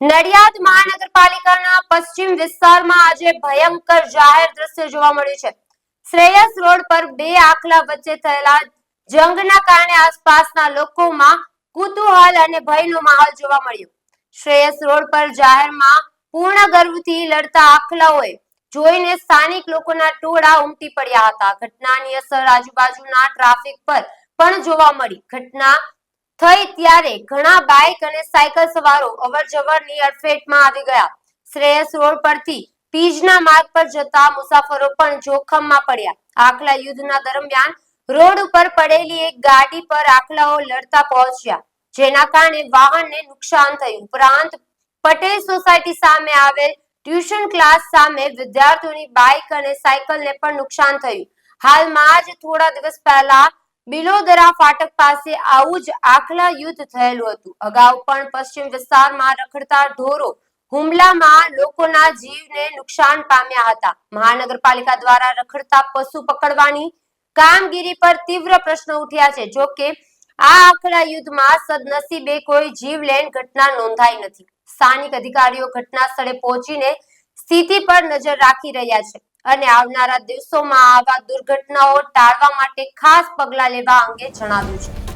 નડિયાદ મહાનગરપાલિકાના પશ્ચિમ વિસ્તારમાં આજે ભયંકર જાહેર દ્રશ્ય જોવા મળ્યું છે. શ્રેયસ રોડ પર બે આખલા વચ્ચે થયેલા જંગના કારણે આસપાસના લોકોમાં કુતૂહલ અને ભયનો માહોલ જોવા મળ્યો. શ્રેયસ રોડ પર જાહેરમાં પૂર્ણ ગર્વથી લડતા આખલાઓએ જોઈને સ્થાનિક લોકોના ટોળા ઉમટી પડ્યા હતા. ઘટનાની અસર આજુબાજુના ટ્રાફિક પર પણ જોવા મળી. ઘટના થઈ ત્યારે ઘણા બાઇક અને સાયકલ સવારો અવરજવરની અડફેટમાં આવી ગયા. શ્રેયસ રોડ પરથી પીજના માર્ગ પર જતા મુસાફરો પણ જોખમમાં પડ્યા. આખલા યુદ્ધના દરમિયાન રોડ ઉપર પડેલી એક ગાડી પર આખલાઓ લડતા પહોંચ્યા, જેના કારણે વાહનને નુકસાન થયું. ઉપરાંત પટેલ સોસાયટી સામે આવેલ ટ્યુશન ક્લાસ સામે વિદ્યાર્થીઓની બાઇક અને સાયકલને પણ નુકસાન થયું. હાલમાં જ થોડા દિવસ પહેલા બિલોદરા ફાટક પાસે આવું જ આખલા યુદ્ધ થયેલું હતું. અગાઉ પણ પશ્ચિમ વિસ્તારમાં રખડતા ઢોરો હુમલામાં લોકોના જીવને નુકસાન પામ્યા હતા. મહાનગરપાલિકા દ્વારા રખડતા પશુ પકડવાની કામગીરી પર તીવ્ર પ્રશ્ન ઉઠ્યા છે. જો કે, આ આખલા યુદ્ધમાં સદનસીબે કોઈ જીવલેણ ઘટના નોંધાઈ નથી. સ્થાનિક અધિકારીઓ ઘટના સ્થળે પહોંચીને સ્થિતિ પર નજર રાખી રહ્યા છે. અને આવનારા દિવસોમાં આવા દુર્ઘટનાઓ ટાળવા માટે ખાસ પગલાં લેવા અંગે જણાવ્યું છે.